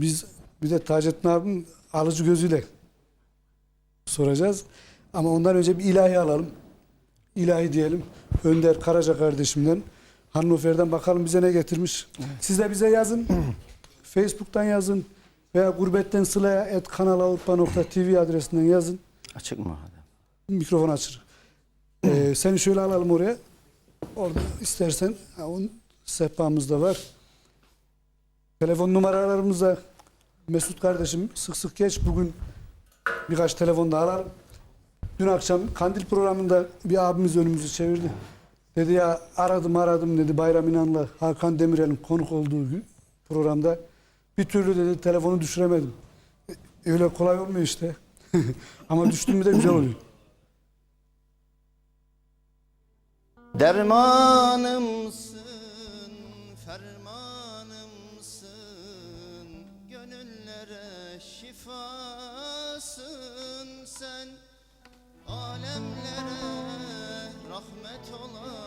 Biz bir de Taceddin abim alıcı gözüyle soracağız. Ama ondan önce bir ilahi alalım. İlahi diyelim. Önder Karaca kardeşimden. Hannover'den bakalım bize ne getirmiş. Siz de bize yazın. Facebook'tan yazın. Veya gurbetten sılaya et kanalavrpa.tv adresinden yazın. Açık mı hala? Mikrofon açır. Ee, seni şöyle alalım oraya. Orada istersen ha, onun sehpamız da var. Telefon numaralarımız da Mesut kardeşim sık sık geç. Bugün birkaç telefon da alalım. Dün akşam Kandil programında bir abimiz önümüzü çevirdi. Dedi ya aradım aradım dedi Bayram İnan'la Hakan Demirel'in konuk olduğu gün programda. Bir türlü dedi telefonu düşüremedim. E, Öyle kolay olmuyor işte. Ama düştüm mü de güzel oluyor. Dermanımsın, rahmet olan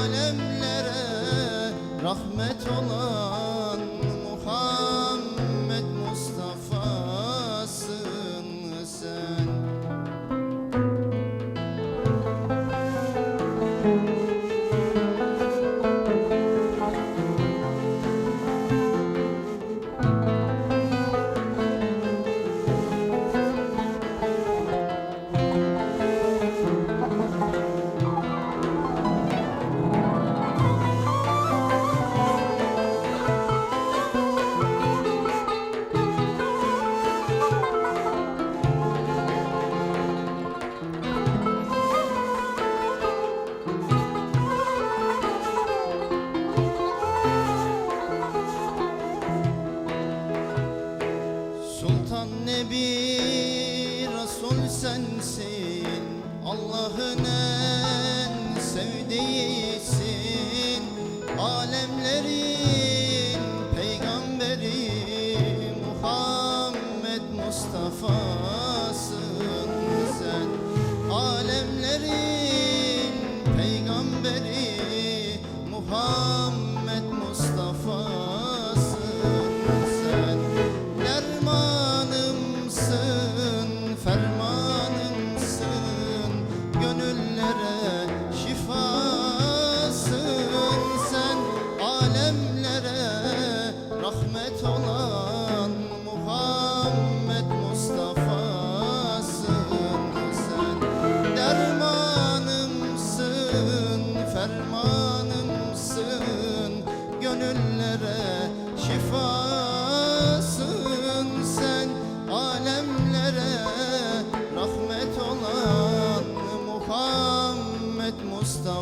alemlere rahmet olan Muhammed Mustafa'sın sen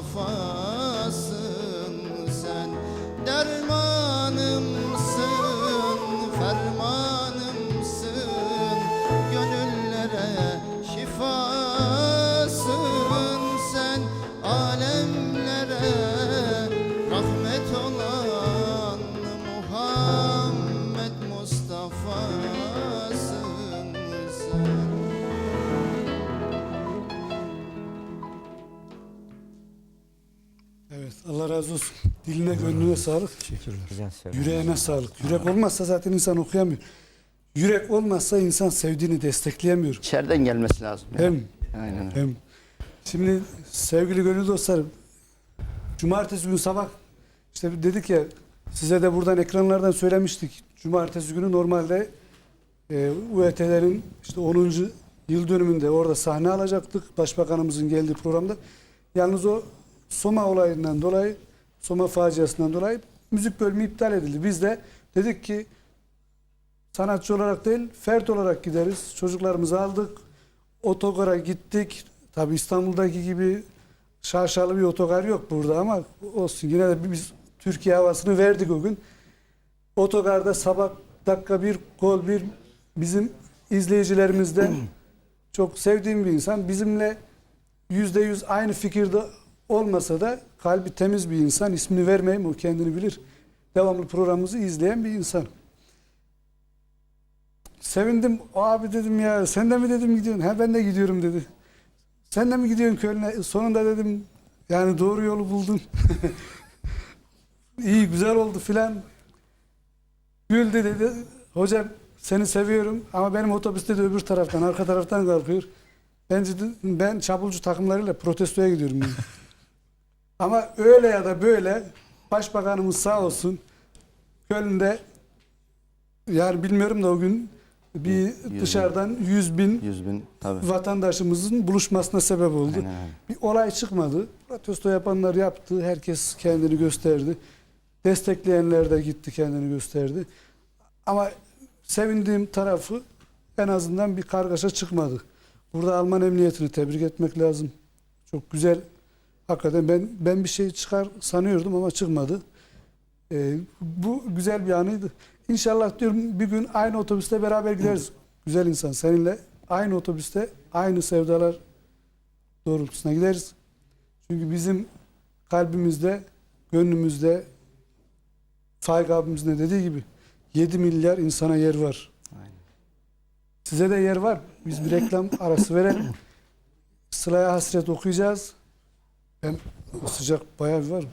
fun. Olsun. Diline gönlüne sağlık. Teşekkürler. Güzel söylüyor. Yüreğine sağlık. Yürek olmazsa zaten insan okuyamıyor. Yürek olmazsa insan sevdiğini destekleyemiyor. İçeriden gelmesi lazım. Hem Aynen öyle. hem şimdi sevgili gönül dostlarım cumartesi günü sabah işte dedik ya size de buradan ekranlardan söylemiştik. Cumartesi günü normalde e, UET'lerin işte 10. yıl dönümünde orada sahne alacaktık. Başbakanımızın geldiği programda. Yalnız o Soma olayından dolayı Soma faciasından dolayı müzik bölümü iptal edildi. Biz de dedik ki sanatçı olarak değil fert olarak gideriz. Çocuklarımızı aldık. Otogara gittik. Tabi İstanbul'daki gibi şaşalı bir otogar yok burada ama olsun. Yine de biz Türkiye havasını verdik o gün. Otogarda sabah dakika bir gol bir bizim izleyicilerimizden çok sevdiğim bir insan. Bizimle yüzde yüz aynı fikirde olmasa da kalbi temiz bir insan. İsmini vermeyeyim o kendini bilir. Devamlı programımızı izleyen bir insan. Sevindim. Abi dedim ya sen de mi dedim gidiyorsun? Ha ben de gidiyorum dedi. Sen de mi gidiyorsun Köln'e? Sonunda dedim yani doğru yolu buldun. İyi güzel oldu filan. Güldü dedi. Hocam seni seviyorum ama benim otobüste de öbür taraftan arka taraftan kalkıyor. Ben, dedi- ben çapulcu takımlarıyla protestoya gidiyorum. Ama öyle ya da böyle başbakanımız sağ olsun Köln'de yani bilmiyorum da o gün bir Yüz dışarıdan 100 bin 100 bin tabii. vatandaşımızın buluşmasına sebep oldu. Aynen. Bir olay çıkmadı. Protesto yapanlar yaptı. Herkes kendini gösterdi. Destekleyenler de gitti kendini gösterdi. Ama sevindiğim tarafı en azından bir kargaşa çıkmadı. Burada Alman emniyetini tebrik etmek lazım. Çok güzel. Hakikaten ben ben bir şey çıkar sanıyordum ama çıkmadı. Ee, bu güzel bir anıydı. İnşallah diyorum bir gün aynı otobüste beraber gideriz. Güzel insan seninle aynı otobüste aynı sevdalar doğrultusuna gideriz. Çünkü bizim kalbimizde, gönlümüzde Faik abimizin de dediği gibi 7 milyar insana yer var. Aynen. Size de yer var. Biz bir reklam arası verelim. Sıla'ya hasret okuyacağız. Ben sıcak bayağı bir var.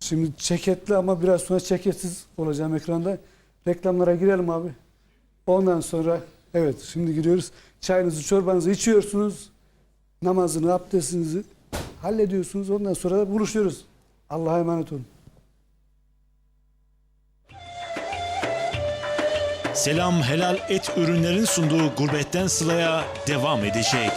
Şimdi ceketli ama biraz sonra ceketsiz olacağım ekranda. Reklamlara girelim abi. Ondan sonra evet şimdi giriyoruz. Çayınızı çorbanızı içiyorsunuz. Namazını, abdestinizi hallediyorsunuz. Ondan sonra da buluşuyoruz. Allah'a emanet olun. Selam Helal Et ürünlerin sunduğu Gurbetten Sıla'ya devam edecek.